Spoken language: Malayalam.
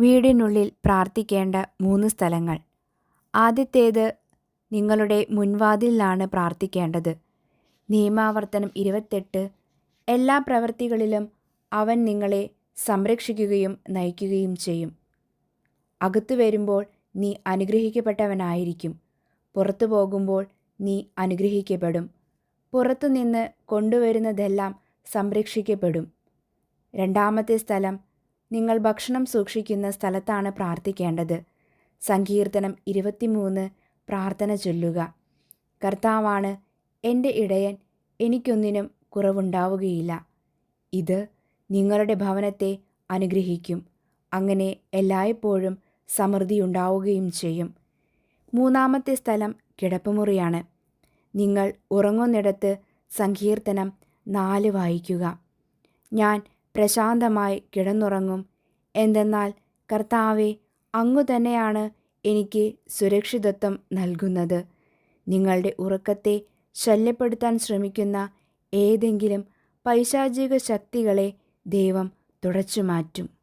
വീടിനുള്ളിൽ പ്രാർത്ഥിക്കേണ്ട മൂന്ന് സ്ഥലങ്ങൾ. ആദ്യത്തേത് നിങ്ങളുടെ മുൻവാതിലിലാണ് പ്രാർത്ഥിക്കേണ്ടത്. നിയമാവർത്തനം ഇരുപത്തെട്ട്. എല്ലാ പ്രവൃത്തികളിലും അവൻ നിങ്ങളെ സംരക്ഷിക്കുകയും നയിക്കുകയും ചെയ്യും. അകത്തു വരുമ്പോൾ നീ അനുഗ്രഹിക്കപ്പെട്ടവനായിരിക്കും. പുറത്തു പോകുമ്പോൾ നീ അനുഗ്രഹിക്കപ്പെടും. പുറത്തുനിന്ന് കൊണ്ടുവരുന്നതെല്ലാം സംരക്ഷിക്കപ്പെടും. രണ്ടാമത്തെ സ്ഥലം നിങ്ങൾ ഭക്ഷണം സൂക്ഷിക്കുന്ന സ്ഥലത്താണ് പ്രാർത്ഥിക്കേണ്ടത്. സങ്കീർത്തനം ഇരുപത്തിമൂന്ന്. പ്രാർത്ഥന ചൊല്ലുക. കർത്താവാണ് എന്റെ ഇടയൻ എനിക്കൊന്നിനും കുറവുണ്ടാവുകയില്ല. ഇത് നിങ്ങളുടെ ഭവനത്തെ അനുഗ്രഹിക്കും. അങ്ങനെ എല്ലായ്പ്പോഴും സമൃദ്ധിയുണ്ടാവുകയും ചെയ്യും. മൂന്നാമത്തെ സ്ഥലം കിടപ്പുമുറിയാണ്. നിങ്ങൾ ഉറങ്ങുന്നിടത്ത് സങ്കീർത്തനം നാല് വായിക്കുക. ഞാൻ പ്രശാന്തമായി കിടന്നുറങ്ങും. എന്തെന്നാൽ കർത്താവെ അങ്ങു തന്നെയാണ് എനിക്ക് സുരക്ഷിതത്വം നൽകുന്നത്. നിങ്ങളുടെ ഉറക്കത്തെ ശല്യപ്പെടുത്താൻ ശ്രമിക്കുന്ന ഏതെങ്കിലും പൈശാചിക ശക്തികളെ ദൈവം തുടച്ചു മാറ്റും